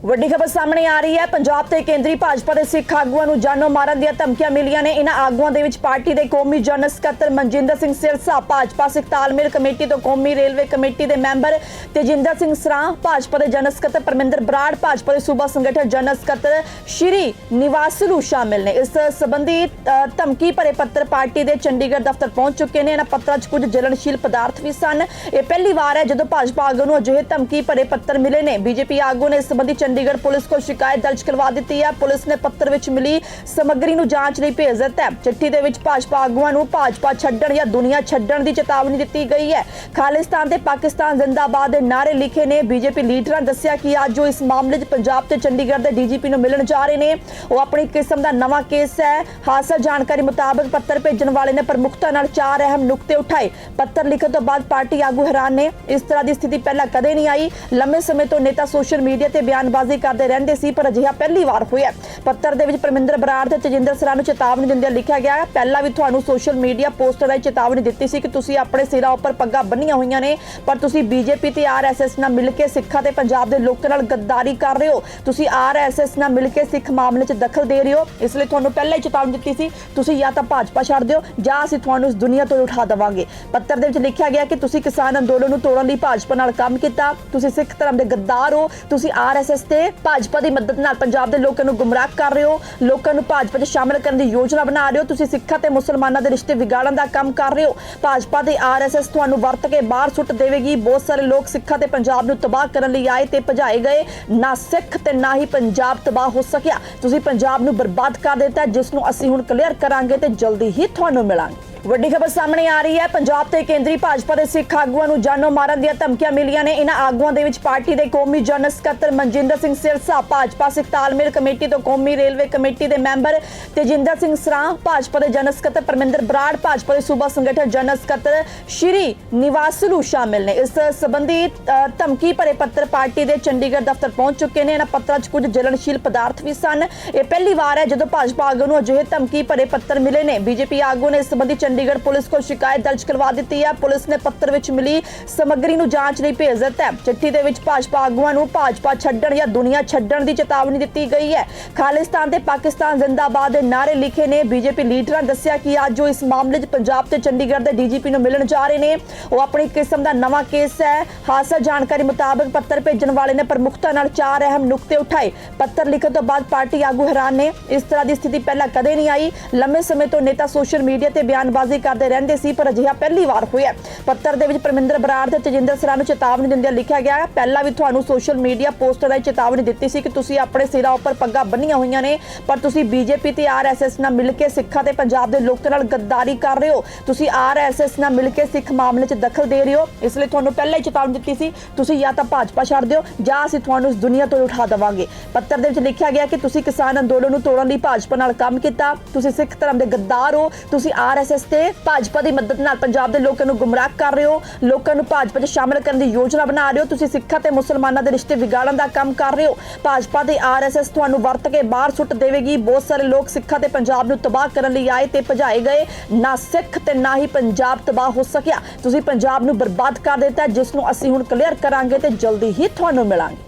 ਵੱਡੀ ਖਬਰ ਸਾਹਮਣੇ ਆ ਰਹੀ ਹੈ। ਪੰਜਾਬ ਤੇ ਕੇਂਦਰੀ ਭਾਜਪਾ ਦੇ ਸਿੱਖ ਆਗੂਆਂ ਨੂੰ ਜਾਨੋਂ ਮਾਰਨ ਦੀਆਂ ਧਮਕੀਆਂ ਮਿਲੀਆਂ ਨੇ। ਇਹਨਾਂ ਆਗੂਆਂ ਦੇ ਵਿੱਚ ਪਾਰਟੀ ਦੇ ਕੌਮੀ ਜਨਰਲ ਸਕੱਤਰ ਮਨਜਿੰਦਰ ਸਿੰਘ ਸਿਰਸਾ, ਭਾਜਪਾ ਸਿੱਖ ਤਾਲਮੇਲ ਕਮੇਟੀ ਤੋਂ ਕੌਮੀ ਰੇਲਵੇ ਕਮੇਟੀ ਦੇ ਮੈਂਬਰ ਤੇਜਿੰਦਰ ਸਿੰਘ ਸਰਾਂ ਭਾਜਪਾ ਦੇ ਜਨਰਲ ਸਕੱਤਰ ਪਰਮਿੰਦਰ ਬਰਾੜ, ਭਾਜਪਾ ਦੇ ਸੂਬਾ ਸੰਗਠਨ ਜਨਰਲ ਸਕੱਤਰ ਸ਼੍ਰੀ ਨਿਵਾਸਲੂ ਸ਼ਾਮਿਲ ਨੇ। ਇਸ ਸੰਬੰਧੀ ਧਮਕੀ ਭਰੇ ਪੱਤਰ ਪਾਰਟੀ ਦੇ ਚੰਡੀਗੜ੍ਹ ਦਫ਼ਤਰ ਪਹੁੰਚ ਚੁੱਕੇ ਨੇ। ਇਹਨਾਂ ਪੱਤਰਾਂ 'ਚ ਕੁਝ ਜਲਣਸ਼ੀਲ ਪਦਾਰਥ ਵੀ ਸਨ। ਇਹ ਪਹਿਲੀ ਵਾਰ ਹੈ ਜਦੋਂ ਭਾਜਪਾ ਆਗੂ ਨੂੰ ਅਜਿਹੇ ਧਮਕੀ ਭਰੇ ਪੱਤਰ ਮਿਲੇ ਨੇ। ਬੀਜੇਪੀ ਆਗੂ ਨੇ ਇਸ ਸੰਬੰਧੀ ਚੰਡੀਗੜ੍ਹ ਪੁਲਿਸ ਕੋਲ ਸ਼ਿਕਾਇਤ ਦਰਜ ਕਰਵਾ ਦਿੱਤੀ ਹੈ। ਪੁਲਿਸ ਨੇ ਪੱਤਰ ਵਿੱਚ ਮਿਲੀ, ਸਮੱਗਰੀ ਨੂੰ ਜਾਂਚ ਲਈ ਭੇਜ ਦਿੱਤਾ ਹੈ। ਚਿੱਠੀ ਦੇ ਵਿੱਚ ਭਾਜਪਾ ਆਗੂਆਂ ਨੂੰ ਭਾਜਪਾ ਛੱਡਣ ਜਾਂ ਦੁਨੀਆ ਛੱਡਣ ਦੀ ਚੇਤਾਵਨੀ ਦਿੱਤੀ ਗਈ ਹੈ। ਖਾਲਿਸਤਾਨ ਤੇ ਪਾਕਿਸਤਾਨ ਜ਼ਿੰਦਾਬਾਦ ਦੇ ਨਾਰੇ ਲਿਖੇ ਨੇ। ਬੀਜੇਪੀ ਲੀਡਰਾਂ ਦੱਸਿਆ ਕਿ ਅੱਜ ਜੋ ਇਸ ਮਾਮਲੇ 'ਚ ਪੰਜਾਬ ਤੇ ਚੰਡੀਗੜ੍ਹ ਦੇ ਡੀਜੀਪੀ ਨੂੰ ਮਿਲਣ ਜਾ ਰਹੇ ਨੇ। ਉਹ ਆਪਣੀ ਕਿਸਮ ਦਾ ਨਵਾਂ ਕੇਸ ਹੈ। ਹਾਸਲ ਜਾਣਕਾਰੀ ਮੁਤਾਬਕ ਪੱਤਰ ਭੇਜਣ ਵਾਲੇ ਨੇ ਪ੍ਰਮੁਖਤਾ ਨਾਲ ਚਾਰ ਅਹਿਮ ਨੁਕਤੇ ਉਠਾਏ। ਪੱਤਰ ਲਿਖਣ ਤੋਂ ਬਾਅਦ ਪਾਰਟੀ ਆਗੂ ਹੈਰਾਨ ਨੇ। ਇਸ ਤਰ੍ਹਾਂ ਦੀ ਸਥਿਤੀ ਪਹਿਲਾਂ ਕਦੇ ਨਹੀਂ ਆਈ। ਲੰਮੇ ਸਮੇਂ ਤੋਂ ਨੇਤਾ ਸੋਸ਼ਲ ਮੀਡੀਆ ਤੇ ਬਿਆਨ ਬਿਆਨਬਾਜ਼ੀ ਕਰਦੇ ਰਹਿੰਦੇ ਸੀ, ਪਰ ਅਜਿਹਾ ਪਹਿਲੀ ਵਾਰ ਹੋਇਆ ਪੱਤਰ ਦੇ ਵਿੱਚ ਪਰਮਿੰਦਰ ਬਰਾੜ ਤੇ ਤੇਜਿੰਦਰ ਸਰਾ ਨੂੰ ਚੇਤਾਵਨੀ ਦਿੰਦਿਆਂ ਲਿਖਿਆ ਗਿਆ ਪਹਿਲਾਂ ਵੀ ਤੁਹਾਨੂੰ ਸੋਸ਼ਲ ਮੀਡੀਆ ਪੋਸਟਰ ਰਾਹੀਂ ਚੇਤਾਵਨੀ ਦਿੱਤੀ ਸੀ ਕਿ ਤੁਸੀਂ ਆਪਣੇ ਸਿਰਾਂ ਉੱਪਰ ਪੱਗਾਂ ਬੰਨੀਆਂ ਹੋਈਆਂ ਨੇ, ਪਰ ਤੁਸੀਂ ਬੀਜੇਪੀ ਤੇ ਆਰਐਸਐਸ ਨਾਲ ਮਿਲ ਕੇ ਸਿੱਖਾਂ ਤੇ ਪੰਜਾਬ ਦੇ ਲੋਕਾਂ ਨਾਲ ਗੱਦਾਰੀ ਕਰ ਰਹੇ ਹੋ। ਤੁਸੀਂ ਆਰਐਸਐਸ ਨਾਲ ਮਿਲ ਕੇ ਸਿੱਖ ਮਾਮਲੇ 'ਚ ਦਖਲ ਦੇ ਰਹੇ ਹੋ, ਇਸ ਲਈ ਤੁਹਾਨੂੰ ਪਹਿਲਾਂ ਹੀ ਚੇਤਾਵਨੀ ਦਿੱਤੀ ਸੀ, ਤੁਸੀਂ ਜਾਂ ਤਾਂ ਭਾਜਪਾ ਛੱਡ ਦਿਓ, ਜਾਂ ਅਸੀਂ ਤੁਹਾਨੂੰ ਇਸ ਦੁਨੀਆ ਤੋਂ ਉਠਾ ਦੇਵਾਂਗੇ। ਪੱਤਰ ਦੇ ਵਿੱਚ ਲਿਖਿਆ ਗਿਆ ਕਿ ਤੁਸੀਂ ਕਿਸਾਨ ਅੰਦੋਲਨ ਨੂੰ ਤੋੜਨ ਲਈ ਭਾਜਪਾ ਨਾਲ ਕੰਮ ਕੀਤਾ, ਤੁਸੀਂ ਸਿੱਖ ਧਰਮ ਦੇ ਗੱਦਾਰ ਹੋ, ਤੁਸੀਂ ਆਰਐਸਐਸ ਤੇ ਭਾਜਪਾ ਦੀ ਮਦਦ ਨਾਲ ਪੰਜਾਬ ਦੇ ਲੋਕਾਂ ਨੂੰ ਗੁੰਮਰਾਹ ਕਰ ਰਹੇ ਹੋ, ਲੋਕਾਂ ਨੂੰ ਭਾਜਪਾ 'ਚ ਸ਼ਾਮਲ ਕਰਨ ਦੀ ਯੋਜਨਾ ਬਣਾ ਰਹੇ ਹੋ, ਤੁਸੀਂ ਸਿੱਖਾਂ ਤੇ ਮੁਸਲਮਾਨਾਂ ਦੇ ਰਿਸ਼ਤੇ ਵਿਗਾੜਨ ਦਾ ਕੰਮ ਕਰ ਰਹੇ ਹੋ, ਭਾਜਪਾ ਤੇ ਆਰਐਸਐਸ ਤੁਹਾਨੂੰ ਵਰਤ ਕੇ ਬਾਹਰ ਸੁੱਟ ਦੇਵੇਗੀ, ਬਹੁਤ ਸਾਰੇ ਲੋਕ ਸਿੱਖਾਂ ਤੇ ਪੰਜਾਬ ਨੂੰ ਤਬਾਹ ਕਰਨ ਲਈ ਆਏ ਤੇ ਭਜਾਏ ਗਏ, ਨਾ ਸਿੱਖ ਤੇ ਨਾ ਹੀ ਪੰਜਾਬ ਤਬਾਹ ਹੋ ਸਕਿਆ, ਤੁਸੀਂ ਪੰਜਾਬ ਨੂੰ ਬਰਬਾਦ ਕਰ ਦਿੱਤਾ, ਜਿਸ ਨੂੰ ਅਸੀਂ ਹੁਣ ਕਲੀਅਰ ਕਰਾਂਗੇ ਤੇ ਜਲਦੀ ਹੀ ਤੁਹਾਨੂੰ ਮਿਲਾਂਗੇ। ਵੱਡੀ ਖਬਰ ਸਾਹਮਣੇ ਆ ਰਹੀ ਹੈ। ਪੰਜਾਬ ਤੇ ਕੇਂਦਰੀ ਭਾਜਪਾ ਦੇ ਸਿੱਖ ਆਗੂਆਂ ਨੂੰ ਜਾਨੋਂ ਮਾਰਨ ਦੀਆਂ ਧਮਕੀਆਂ ਮਿਲੀਆਂ ਨੇ। ਇਹਨਾਂ ਆਗੂਆਂ ਦੇ ਵਿੱਚ ਪਾਰਟੀ ਦੇ ਕੌਮੀ ਜਨਰਲ ਸਕੱਤਰ ਮਨਜਿੰਦਰ ਸਿੰਘ ਸਿਰਸਾ, ਭਾਜਪਾ ਸਿੱਖ ਤਾਲਮੇਲ ਕਮੇਟੀ ਤੋਂ ਕੌਮੀ ਰੇਲਵੇ ਕਮੇਟੀ ਦੇ ਮੈਂਬਰ ਤੇਜਿੰਦਰ ਸਿੰਘ ਸਰਾਂ, ਭਾਜਪਾ ਦੇ ਜਨਰਲ ਸਕੱਤਰ ਪਰਮਿੰਦਰ ਬਰਾੜ, ਭਾਜਪਾ ਦੇ ਸੂਬਾ ਸੰਗਠਨ ਜਨਰਲ ਸਕੱਤਰ ਸ਼੍ਰੀ ਨਿਵਾਸਲੂ ਸ਼ਾਮਿਲ ਨੇ। ਇਸ ਸੰਬੰਧੀ ਧਮਕੀ ਭਰੇ ਪੱਤਰ ਪਾਰਟੀ ਦੇ ਚੰਡੀਗੜ੍ਹ ਦਫ਼ਤਰ ਪਹੁੰਚ ਚੁੱਕੇ ਨੇ। ਇਹਨਾਂ ਪੱਤਰਾਂ 'ਚ ਕੁਝ ਜਲਣਸ਼ੀਲ ਪਦਾਰਥ ਵੀ ਸਨ। ਇਹ ਪਹਿਲੀ ਵਾਰ ਹੈ ਜਦੋਂ ਭਾਜਪਾ ਆਗੂ ਨੂੰ ਅਜਿਹੇ ਧਮਕੀ ਭਰੇ ਪੱਤਰ ਮਿਲੇ ਨੇ। ਬੀਜੇਪੀ ਆਗੂ ਨੇ ਇਸ ਸੰਬੰਧੀ ਚੰਡੀਗੜ੍ਹ ਪੁਲਿਸ ਕੋਲ ਸ਼ਿਕਾਇਤ ਦਰਜ ਕਰਵਾ ਦਿੱਤੀ ਹੈ। ਪੁਲਿਸ ਨੇ ਪੱਤਰ ਵਿੱਚ ਮਿਲੀ, ਸਮੱਗਰੀ ਨੂੰ ਜਾਂਚ ਲਈ ਭੇਜ ਦਿੱਤਾ ਹੈ। ਚਿੱਠੀ ਦੇ ਵਿੱਚ ਭਾਜਪਾ ਆਗੂਆਂ ਨੂੰ ਭਾਜਪਾ ਛੱਡਣ ਜਾਂ ਦੁਨੀਆ ਛੱਡਣ ਦੀ ਚੇਤਾਵਨੀ ਦਿੱਤੀ ਗਈ ਹੈ। ਖਾਲਿਸਤਾਨ ਤੇ ਪਾਕਿਸਤਾਨ ਜ਼ਿੰਦਾਬਾਦ ਦੇ ਨਾਰੇ ਲਿਖੇ ਨੇ। ਬੀਜੇਪੀ ਲੀਡਰਾਂ ਦੱਸਿਆ ਕਿ ਅੱਜ ਜੋ ਇਸ ਮਾਮਲੇ 'ਚ ਪੰਜਾਬ ਤੇ ਚੰਡੀਗੜ੍ਹ ਦੇ ਡੀਜੀਪੀ ਨੂੰ ਮਿਲਣ ਜਾ ਰਹੇ ਨੇ। ਉਹ ਆਪਣੀ ਕਿਸਮ ਦਾ ਨਵਾਂ ਕੇਸ ਹੈ। ਹਾਸਲ ਜਾਣਕਾਰੀ ਮੁਤਾਬਕ ਪੱਤਰ ਭੇਜਣ ਵਾਲੇ ਨੇ ਪ੍ਰਮੁਖਤਾ ਨਾਲ ਚਾਰ ਅਹਿਮ ਨੁਕਤੇ ਉਠਾਏ। ਪੱਤਰ ਲਿਖਣ ਤੋਂ ਬਾਅਦ ਪਾਰਟੀ ਆਗੂ ਹੈਰਾਨ ਨੇ। ਇਸ ਤਰ੍ਹਾਂ ਦੀ ਸਥਿਤੀ ਪਹਿਲਾਂ ਕਦੇ ਨਹੀਂ ਆਈ। ਲੰਮੇ ਸਮੇਂ ਤੋਂ ਨੇਤਾ ਸੋਸ਼ਲ ਮੀਡੀਆ ਤੇ ਬਿਆਨ ਬਿਆਨਬਾਜ਼ੀ ਕਰਦੇ ਰਹਿੰਦੇ ਸੀ, ਪਰ ਅਜਿਹਾ ਪਹਿਲੀ ਵਾਰ ਹੋਇਆ। ਪੱਤਰ ਦੇ ਵਿੱਚ ਪਰਮਿੰਦਰ ਬਰਾੜ ਤੇ ਤੇਜਿੰਦਰ ਸਰਾਂ ਨੂੰ ਚੇਤਾਵਨੀ ਦਿੰਦਿਆਂ ਲਿਖਿਆ ਗਿਆ ਹੈ ਪਹਿਲਾਂ ਵੀ ਤੁਹਾਨੂੰ ਸੋਸ਼ਲ ਮੀਡੀਆ ਪੋਸਟਰ ਰਾਹੀਂ ਚੇਤਾਵਨੀ ਦਿੱਤੀ ਸੀ ਕਿ ਤੁਸੀਂ ਆਪਣੇ ਸਿਰਾਂ ਉੱਪਰ ਪੱਗਾਂ ਬੰਨੀਆਂ ਹੋਈਆਂ ਨੇ, ਪਰ ਤੁਸੀਂ ਬੀਜੇਪੀ ਤੇ ਆਰਐਸਐਸ ਨਾਲ ਮਿਲ ਕੇ ਸਿੱਖਾਂ ਤੇ ਪੰਜਾਬ ਦੇ ਲੋਕਾਂ ਨਾਲ ਗੱਦਾਰੀ ਕਰ ਰਹੇ ਹੋ। ਤੁਸੀਂ ਆਰਐਸਐਸ ਨਾਲ ਮਿਲ ਕੇ ਸਿੱਖ ਮਾਮਲੇ 'ਚ ਦਖਲ ਦੇ ਰਹੇ ਹੋ। ਇਸ ਲਈ ਤੁਹਾਨੂੰ ਪਹਿਲਾਂ ਹੀ ਚੇਤਾਵਨੀ ਦਿੱਤੀ ਸੀ, ਤੁਸੀਂ ਜਾਂ ਤਾਂ ਭਾਜਪਾ ਛੱਡ ਦਿਓ, ਜਾਂ ਅਸੀਂ ਤੁਹਾਨੂੰ ਇਸ ਦੁਨੀਆ ਤੋਂ ਉਠਾ ਦੇਵਾਂਗੇ। ਪੱਤਰ ਦੇ ਵਿੱਚ ਲਿਖਿਆ ਗਿਆ ਕਿ ਤੁਸੀਂ ਕਿਸਾਨ ਅੰਦੋਲਨ ਨੂੰ ਤੋੜਨ ਲਈ ਭਾਜਪਾ ਨਾਲ ਕੰਮ ਕੀਤਾ, ਤੁਸੀਂ ਸਿੱਖ ਧਰਮ ਦੇ ਗੱਦਾਰ ਹੋ, ਤੁਸੀਂ ਆਰਐਸਐਸ ਤੇ ਭਾਜਪਾ ਦੀ ਮਦਦ ਨਾਲ ਪੰਜਾਬ ਦੇ ਲੋਕਾਂ ਨੂੰ ਗੁੰਮਰਾਹ ਕਰ ਰਹੇ ਹੋ, ਲੋਕਾਂ ਨੂੰ ਭਾਜਪਾ 'ਚ ਸ਼ਾਮਲ ਕਰਨ ਦੀ ਯੋਜਨਾ ਬਣਾ ਰਹੇ ਹੋ, ਤੁਸੀਂ ਸਿੱਖਾਂ ਤੇ ਮੁਸਲਮਾਨਾਂ ਦੇ ਰਿਸ਼ਤੇ ਵਿਗਾੜਨ ਦਾ ਕੰਮ ਕਰ ਰਹੇ ਹੋ, ਭਾਜਪਾ ਤੇ ਆਰਐਸਐਸ ਤੁਹਾਨੂੰ ਵਰਤ ਕੇ ਬਾਹਰ ਸੁੱਟ ਦੇਵੇਗੀ, ਬਹੁਤ ਸਾਰੇ ਲੋਕ ਸਿੱਖਾਂ ਤੇ ਪੰਜਾਬ ਨੂੰ ਤਬਾਹ ਕਰਨ ਲਈ ਆਏ ਤੇ ਭਜਾਏ ਗਏ, ਨਾ ਸਿੱਖ ਤੇ ਨਾ ਹੀ ਪੰਜਾਬ ਤਬਾਹ ਹੋ ਸਕਿਆ, ਤੁਸੀਂ ਪੰਜਾਬ ਨੂੰ ਬਰਬਾਦ ਕਰ ਦਿੱਤਾ, ਜਿਸ ਨੂੰ ਅਸੀਂ ਹੁਣ ਕਲੀਅਰ ਕਰਾਂਗੇ ਤੇ ਜਲਦੀ ਹੀ ਤੁਹਾਨੂੰ ਮਿਲਾਂਗੇ।